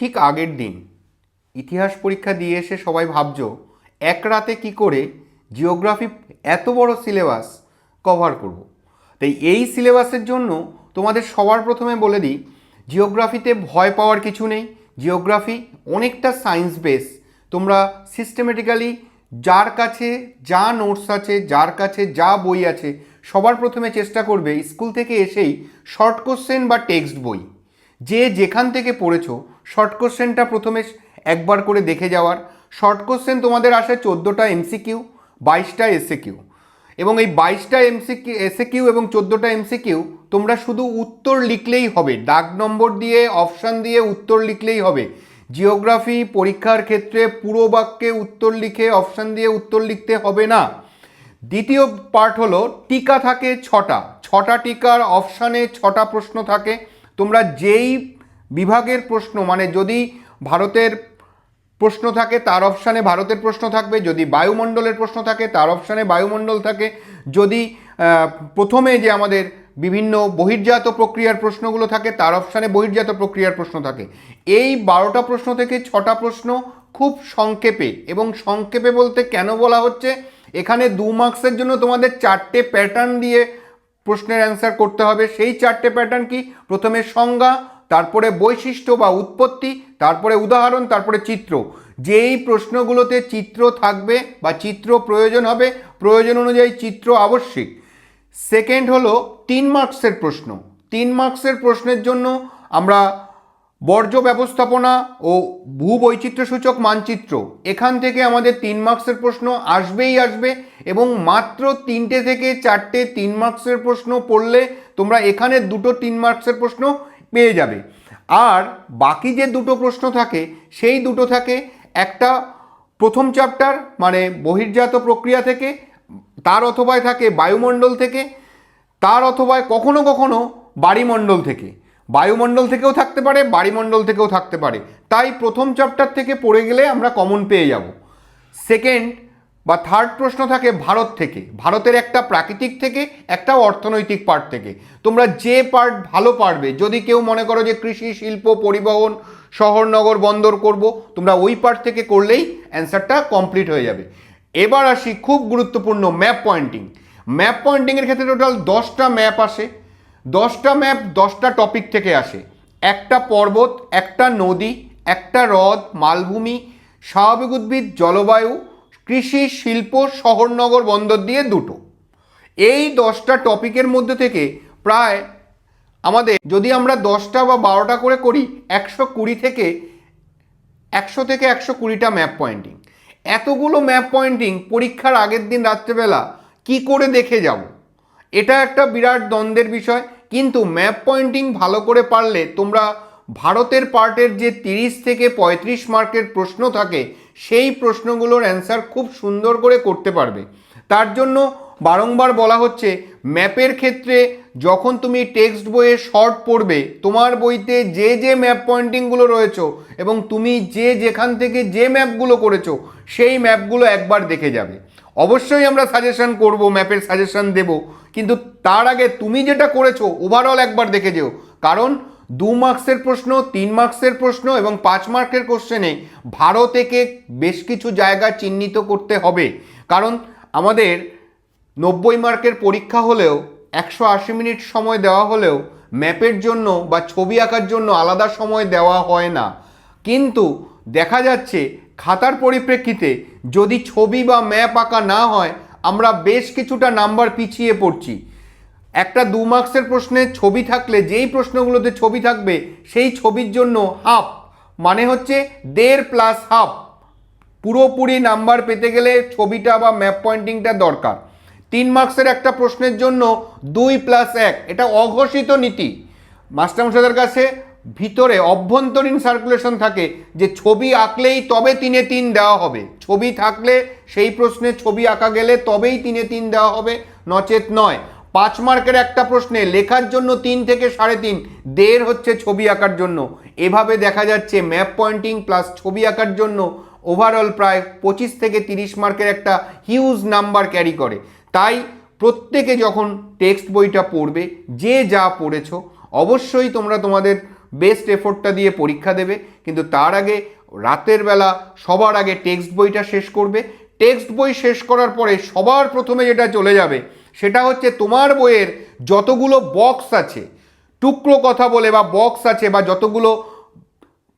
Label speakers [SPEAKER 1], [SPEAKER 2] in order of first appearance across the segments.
[SPEAKER 1] ঠিক আগের দিন। ইতিহাস পরীক্ষা দিয়ে এসে সবাই ভাবছ, এক রাতে কি করে জিওগ্রাফি এত বড় সিলেবাস কভার করব। তাই এই সিলেবাসের জন্য তোমাদের সবার প্রথমে বলে দিই, জিওগ্রাফিতে ভয় পাওয়ার কিছু নেই। জিওগ্রাফি অনেকটা সায়েন্স বেস। তোমরা সিস্টেমেটিক্যালি যার কাছে যা নোটস আছে, যার কাছে যা বই আছে, সবার প্রথমে চেষ্টা করবে স্কুল থেকে এসেই শর্ট কোশ্চেন বা টেক্সট বই। যে যেখান থেকে পড়েছো শর্ট কোশ্চেনটা প্রথমে একবার করে দেখে যাওয়ার। শর্ট কোশ্চেন তোমাদের আসে চোদ্দোটা এমসিকিউ বাইশটা এসএ কিউ এবং এই বাইশটা এমসিকিউ এসএ কিউ এবং চোদ্দোটা এমসিকিউ তোমরা শুধু উত্তর লিখলেই হবে। দাগ নম্বর দিয়ে অপশান দিয়ে উত্তর লিখলেই হবে। জিওগ্রাফি পরীক্ষার ক্ষেত্রে পুরো বাক্যে উত্তর লিখে অপশান দিয়ে উত্তর লিখতে হবে না। দ্বিতীয় পার্ট হলো, টিকা থাকে ছটা। ছটা টিকার অপশানে ছটা প্রশ্ন থাকে। তোমরা যেই বিভাগের প্রশ্ন মানে যদি ভারতের প্রশ্ন থাকে, তার অপশানে ভারতের প্রশ্ন থাকবে, যদি বায়ুমণ্ডলের প্রশ্ন থাকে, তার অপশানে বায়ুমণ্ডল থাকে, যদি প্রথমে যে আমাদের বিভিন্ন বহির্জাত প্রক্রিয়ার প্রশ্নগুলো থাকে, তার অপশানে বহির্জাত প্রক্রিয়ার প্রশ্ন থাকে। এই বারোটা প্রশ্ন থেকে ছটা প্রশ্ন খুব সংক্ষেপে, এবং সংক্ষেপে বলতে কেন বলা হচ্ছে, এখানে দু মার্কসের জন্য তোমাদের চারটে প্যাটার্ন দিয়ে প্রশ্নের অ্যান্সার করতে হবে। সেই চারটে প্যাটার্ন কি? প্রথমে সংজ্ঞা, তারপরে বৈশিষ্ট্য বা উৎপত্তি, তারপরে উদাহরণ, তারপরে চিত্র। যেই প্রশ্নগুলোতে চিত্র থাকবে বা চিত্র প্রয়োজন হবে, প্রয়োজন অনুযায়ী চিত্র আবশ্যিক। সেকেন্ড হলো তিন মার্কসের প্রশ্ন। তিন মার্কসের প্রশ্নের জন্য আমরা বর্জ্য ব্যবস্থাপনা ও ভূবৈচিত্র্যসূচক মানচিত্র। এখান থেকে আমাদের তিন মার্কসের প্রশ্ন আসবেই আসবে এবং মাত্র তিনটে থেকে চারটে তিন মার্কসের প্রশ্ন পড়লে তোমরা এখানে দুটো তিন মার্কসের প্রশ্ন পেয়ে যাবে। আর বাকি যে দুটো প্রশ্ন থাকে, সেই দুটো থাকে একটা প্রথম চ্যাপ্টার মানে বহির্জাত প্রক্রিয়া থেকে, তার অথবায় থাকে বায়ুমণ্ডল থেকে, তার অথবায় কখনো কখনো বাড়িমণ্ডল থেকে। বায়ুমণ্ডল থেকেও থাকতে পারে, বাড়িমণ্ডল থেকেও থাকতে পারে। তাই প্রথম চ্যাপ্টার থেকে পড়ে গেলে আমরা কমন পেয়ে যাব। সেকেন্ড বা থার্ড প্রশ্ন থাকে ভারত থেকে। ভারতের একটা প্রাকৃতিক থেকে, একটা অর্থনৈতিক পার্ট থেকে। তোমরা যে পার্ট ভালো পারবে, যদি কেউ মনে করো যে কৃষি, শিল্প, পরিবহন শহর নগর বন্দর করব, তোমরা ওই পার্ট থেকে করলেই অ্যান্সারটা কমপ্লিট হয়ে যাবে। এবার আসি খুব গুরুত্বপূর্ণ ম্যাপ পয়েন্টিং ম্যাপ পয়েন্টিংয়ের ক্ষেত্রে টোটাল দশটা ম্যাপ আসে। দশটা ম্যাপ দশটা টপিক থেকে আসে। একটা পর্বত, একটা নদী, একটা হ্রদ, মালভূমি, স্বাভাবিক উদ্ভিদ, জলবায়ু, কৃষি, শিল্প, শহরনগর বন্দর দিয়ে দুটো। এই দশটা টপিকের মধ্যে থেকে প্রায় আমাদের যদি আমরা দশটা বা বারোটা করে করি, একশো কুড়ি থেকে একশো থেকে একশো কুড়িটা ম্যাপ পয়েন্টিং। এতগুলো ম্যাপ পয়েন্টিং পরীক্ষার আগের দিন রাত্রেবেলা কি করে দেখে যাব? এটা একটা বিরাট দ্বন্দ্বের বিষয়, কিন্তু ম্যাপ পয়েন্টিং ভালো করে পারলে তোমরা ভারতের পার্টের যে তিরিশ থেকে পঁয়ত্রিশ মার্কের প্রশ্ন থাকে, সেই প্রশ্নগুলোর অ্যান্সার খুব সুন্দর করে করতে পারবে। তার জন্য বারংবার বলা হচ্ছে ম্যাপের ক্ষেত্রে যখন তুমি টেক্সট বইয়ে শর্ট পড়বে, তোমার বইতে যে যে ম্যাপ পয়েন্টিংগুলো রয়েছে এবং তুমি যে যেখান থেকে যে ম্যাপগুলো করেছ, সেই ম্যাপগুলো একবার দেখে যাবে। অবশ্যই আমরা সাজেশন করব ম্যাপের সাজেশন দেব। কিন্তু তার আগে তুমি যেটা করেছ ওভারঅল একবার দেখে যেও। কারণ দু মার্কসের প্রশ্ন, তিন মার্কসের প্রশ্ন এবং পাঁচ মার্কের কোশ্চেনে ভারত একে বেশ কিছু জায়গা চিহ্নিত করতে হবে। কারণ আমাদের নব্বই মার্কের পরীক্ষা হলেও, একশো আশি মিনিট সময় দেওয়া হলেও ম্যাপের জন্য বা ছবি আঁকার জন্য আলাদা সময় দেওয়া হয় না। কিন্তু দেখা যাচ্ছে খাতার পরিপ্রেক্ষিতে যদি ছবি বা ম্যাপ আঁকা না হয়, আমরা বেশ কিছুটা নাম্বার পিছিয়ে পড়ছি। একটা দু মার্কসের প্রশ্নে ছবি থাকলে, যেই প্রশ্নগুলোতে ছবি থাকবে, সেই ছবির জন্য হাফ মানে হচ্ছে দেড় প্লাস হাফ। পুরোপুরি নাম্বার পেতে গেলে ছবিটা বা ম্যাপ পয়েন্টিংটা দরকার। তিন মার্কসের একটা প্রশ্নের জন্য দুই প্লাস এক, এটা অঘোষিত নীতি। মাস্টারমশাইদের কাছে ভিতরে অভ্যন্তরীণ সার্কুলেশন থাকে যে ছবি আঁকলেই তবে তিনে তিন দেওয়া হবে। ছবি থাকলে সেই প্রশ্নে ছবি আঁকা গেলে তবেই তিনে তিন দেওয়া হবে, নচেত নয়। পাঁচ মার্কের একটা প্রশ্নে লেখার জন্য তিন থেকে সাড়ে তিন, দেড় হচ্ছে ছবি আঁকার জন্য। এভাবে দেখা যাচ্ছে ম্যাপ পয়েন্টিং প্লাস ছবি আঁকার জন্য ওভারঅল প্রায় পঁচিশ থেকে তিরিশ মার্কের একটা হিউজ নাম্বার ক্যারি করে। তাই প্রত্যেকে যখন টেক্সট বইটা পড়বে, যে যা পড়েছো, অবশ্যই তোমরা তোমাদের বেস্ট এফোর্টটা দিয়ে পরীক্ষা দেবে, কিন্তু তার আগে রাতের বেলা সবার আগে টেক্সট বইটা শেষ করবে। টেক্সট বই শেষ করার পরে সবার প্রথমে যেটা চলে যাবে, সেটা হচ্ছে তোমার বইয়ের যতগুলো বক্স আছে, টুকরো কথা বলে বা বক্স আছে বা যতগুলো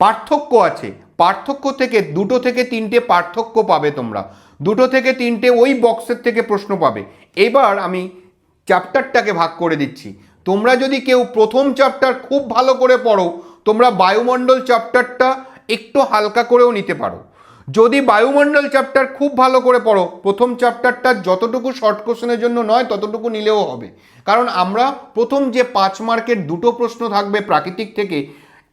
[SPEAKER 1] পার্থক্য আছে, পার্থক্য থেকে দুটো থেকে তিনটে পার্থক্য পাবে তোমরা। দুটো থেকে তিনটে ওই বক্সের থেকে প্রশ্ন পাবে। এবার আমি চ্যাপ্টারটাকে ভাগ করে দিচ্ছি। তোমরা যদি কেউ প্রথম চ্যাপ্টার খুব ভালো করে পড়ো, তোমরা বায়ুমণ্ডল চ্যাপ্টারটা একটু হালকা করেও নিতে পারো। যদি বায়ুমণ্ডল চ্যাপ্টার খুব ভালো করে পড়ো, প্রথম চ্যাপ্টারটা যতটুকু শর্ট কোশ্চেনের জন্য নয়, ততটুকু নিলেও হবে। কারণ আমরা প্রথম যে পাঁচ মার্কের দুটো প্রশ্ন থাকবে প্রাকৃতিক থেকে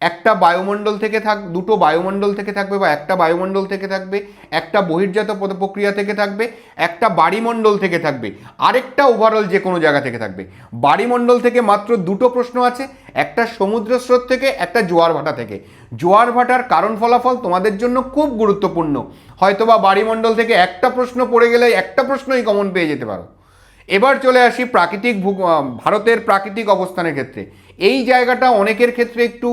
[SPEAKER 1] একটা বায়ুমণ্ডল থেকে থাক, দুটো বায়ুমণ্ডল থেকে থাকবে বা একটা বায়ুমণ্ডল থেকে থাকবে, একটা বহির্জাত প্রক্রিয়া থেকে থাকবে, একটা বাড়িমণ্ডল থেকে থাকবে, আরেকটা ওভারঅল যে কোনো জায়গা থেকে থাকবে। বাড়িমণ্ডল থেকে মাত্র দুটো প্রশ্ন আছে, একটা সমুদ্র স্রোত থেকে, একটা জোয়ার ভাটা থেকে। জোয়ার ভাটার কারণ ফলাফল তোমাদের জন্য খুব গুরুত্বপূর্ণ। হয়তোবা বাড়িমণ্ডল থেকে একটা প্রশ্ন পড়ে গেলে একটা প্রশ্নই কমন পেয়ে যেতে পারো। এবার চলে আসি প্রাকৃতিক ভারতের প্রাকৃতিক অবস্থানের ক্ষেত্রে। এই জায়গাটা অনেকের ক্ষেত্রে একটু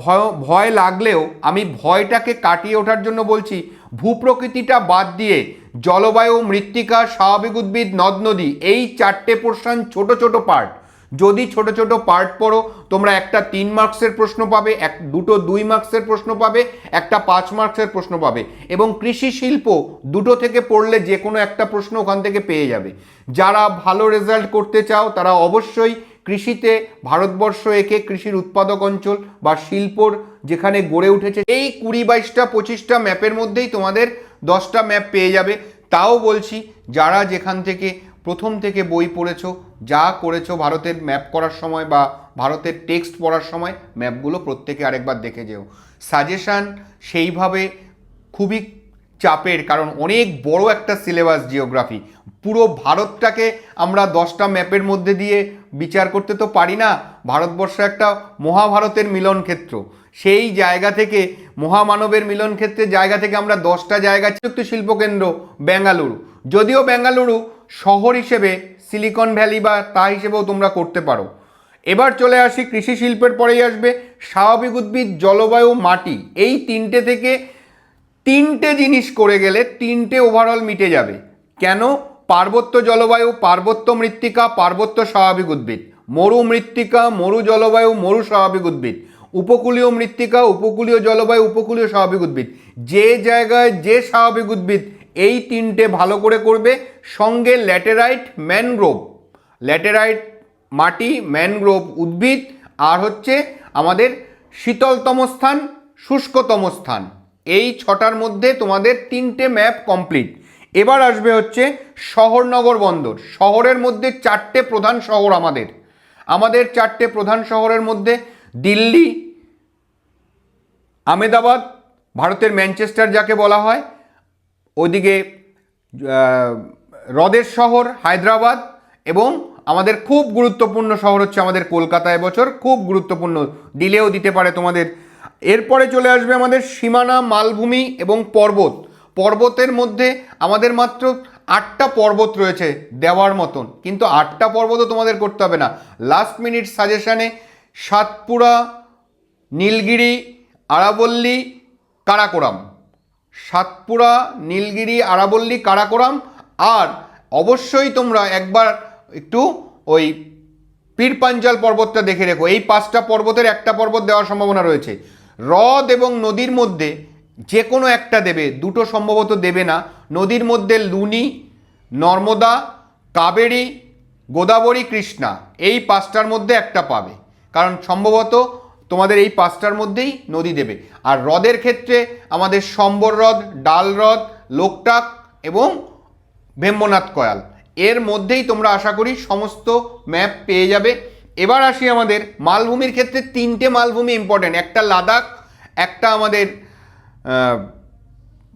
[SPEAKER 1] ভয় ভয় লাগলেও আমি ভয়টাকে কাটিয়ে ওঠার জন্য বলছি, ভূপ্রকৃতিটা বাদ দিয়ে জলবায়ু, মৃত্তিকা, স্বাভাবিক উদ্ভিদ, নদ, নদী, এই চারটে পোর্শন ছোট ছোট পার্ট যদি ছোট ছোট পার্ট পড়ো, তোমরা একটা তিন মার্কসের প্রশ্ন পাবে, এক, দুটো দুই মার্কসের প্রশ্ন পাবে, একটা পাঁচ মার্কসের প্রশ্ন পাবে। এবং কৃষি শিল্প দুটো থেকে পড়লে যে কোনো একটা প্রশ্ন ওখান থেকে পেয়ে যাবে। যারা ভালো রেজাল্ট করতে চাও, তারা অবশ্যই কৃষিতে ভারতবর্ষ একে কৃষির উৎপাদক অঞ্চল বা শিল্পর যেখানে গড়ে উঠেছে। এই কুড়ি বাইশটা, পঁচিশটা ম্যাপের মধ্যেই তোমাদের দশটা ম্যাপ পেয়ে যাবে। তাও বলছি, যারা যেখান থেকে প্রথম থেকে বই পড়েছো, যা করেছ ভারতের ম্যাপ করার সময় বা ভারতের টেক্সট পড়ার সময়, ম্যাপগুলো প্রত্যেকে আরেকবার দেখে যেও। সাজেশান সেইভাবে খুবই চাপের, কারণ অনেক বড় একটা সিলেবাস জিওগ্রাফি। পুরো ভারতটাকে আমরা দশটা ম্যাপের মধ্যে দিয়ে বিচার করতে তো পারি না। ভারতবর্ষ একটা মহাভারতের মিলন ক্ষেত্র। সেই জায়গা থেকে, মহামানবের মিলন ক্ষেত্রের জায়গা থেকে আমরা দশটা জায়গা, চুক্তি শিল্পকেন্দ্র বেঙ্গালুরু। যদিও বেঙ্গালুরু শহর হিসেবে, সিলিকন ভ্যালি বা তা হিসেবেও তোমরা করতে পারো। এবার চলে আসি, কৃষি শিল্পের পরেই আসবে, স্বাভাবিক উদ্ভিদ, জলবায়ু, মাটি। এই তিনটে থেকে তিনটে জিনিস করে গেলে তিনটে ওভারঅল মিটে যাবে। কেন? পার্বত্য জলবায়ু, পার্বত্য মৃত্তিকা, পার্বত্য স্বাভাবিক উদ্ভিদ। মরু মৃত্তিকা, মরু জলবায়ু, মরু স্বাভাবিক উদ্ভিদ। উপকূলীয় মৃত্তিকা, উপকূলীয় জলবায়ু, উপকূলীয় স্বাভাবিক উদ্ভিদ। যে জায়গায় যে স্বাভাবিক উদ্ভিদ, এই তিনটে ভালো করে করবে সঙ্গে ল্যাটেরাইট ম্যানগ্রোভ। ল্যাটেরাইট মাটি, ম্যানগ্রোভ উদ্ভিদ, আর হচ্ছে আমাদের শীতলতম স্থান, শুষ্কতম স্থান। এই ছটার মধ্যে তোমাদের তিনটে ম্যাপ কমপ্লিট। এবার আসবে হচ্ছে শহরনগর বন্দর। শহরের মধ্যে চারটে প্রধান শহর আমাদের। আমাদের চারটে প্রধান শহরের মধ্যে দিল্লি আমেদাবাদ ভারতের ম্যানচেস্টার যাকে বলা হয়, ওদিকে হ্রদের শহর, হায়দ্রাবাদ এবং আমাদের খুব গুরুত্বপূর্ণ শহর হচ্ছে আমাদের কলকাতা এবছর। খুব গুরুত্বপূর্ণ। দিলেও দিতে পারে তোমাদের। এরপরে চলে আসবে আমাদের সীমানা, মালভূমি এবং পর্বত। পর্বতের মধ্যে আমাদের মাত্র আটটা পর্বত রয়েছে দেওয়ার মতন। কিন্তু আটটা পর্বতও তোমাদের করতে হবে না। লাস্ট মিনিট সাজেশানে সাতপুরা, নীলগিরি, আরাবল্লী, কারাকোরাম। সাতপুরা, নীলগিরি, আরাবল্লী, কারাকোরাম আর অবশ্যই তোমরা একবার একটু ওই পীরপাঞ্জাল পর্বতটা দেখে রেখো। এই পাঁচটা পর্বতের একটা পর্বত দেওয়ার সম্ভাবনা রয়েছে। হ্রদ এবং নদীর মধ্যে যে কোনো একটা দেবে, দুটো সম্ভবত দেবে না। নদীর মধ্যে লুনি, নর্মদা, কাবেরী, গোদাবরী, কৃষ্ণা, এই পাঁচটার মধ্যে একটা পাবে। কারণ সম্ভবত তোমাদের এই পাঁচটার মধ্যেই নদী দেবে। আর হ্রদের ক্ষেত্রে আমাদের সম্বর হ্রদ, ডাল হ্রদ, লোকটাক এবং ভেম্বনাথ কয়াল, এর মধ্যেই তোমরা আশা করি সমস্ত ম্যাপ পেয়ে যাবে। এবার আসি আমাদের মালভূমির ক্ষেত্রে তিনটে মালভূমি ইম্পর্টেন্ট একটা লাদাখ, একটা আমাদের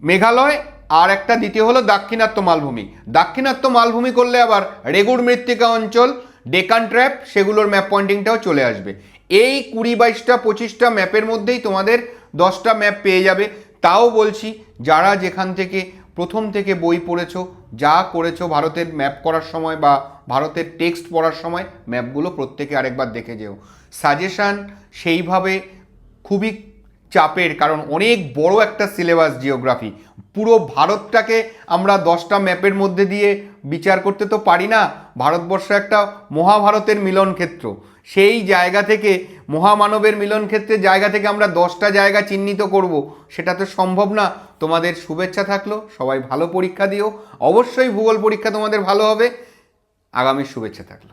[SPEAKER 1] মেঘালয় আর একটা দ্বিতীয় হলো দাক্ষিণাত্য মালভূমি। দাক্ষিণাত্য মালভূমি করলে আবার রেগুড় মৃত্তিকা অঞ্চল, ডেকান ট্র্যাপ, সেগুলোর ম্যাপ পয়েন্টিংটাও চলে আসবে। এই কুড়ি বাইশটা, পঁচিশটা ম্যাপের মধ্যেই তোমাদের দশটা ম্যাপ পেয়ে যাবে। তাও বলছি, যারা যেখান থেকে প্রথম থেকে বই পড়েছো, যা করেছ ভারতের ম্যাপ করার সময় বা ভারতের টেক্সট পড়ার সময় ম্যাপগুলো প্রত্যেকে আরেকবার দেখে যেও। সাজেশান সেইভাবে খুবই চাপের কারণ, অনেক বড় একটা সিলেবাস জিওগ্রাফি পুরো ভারতটাকে আমরা দশটা ম্যাপের মধ্যে দিয়ে বিচার করতে তো পারি না, ভারতবর্ষ একটা মহাভারতের মিলন ক্ষেত্র। সেই জায়গা থেকে, মহামানবের মিলন ক্ষেত্রের জায়গা থেকে আমরা দশটা জায়গা চিহ্নিত করব, সেটা তো সম্ভব না। তোমাদের শুভেচ্ছা থাকল, সবাই ভালো পরীক্ষা দিও। অবশ্যই ভূগোল পরীক্ষা তোমাদের ভালো হবে। আগামী শুভেচ্ছা থাকল।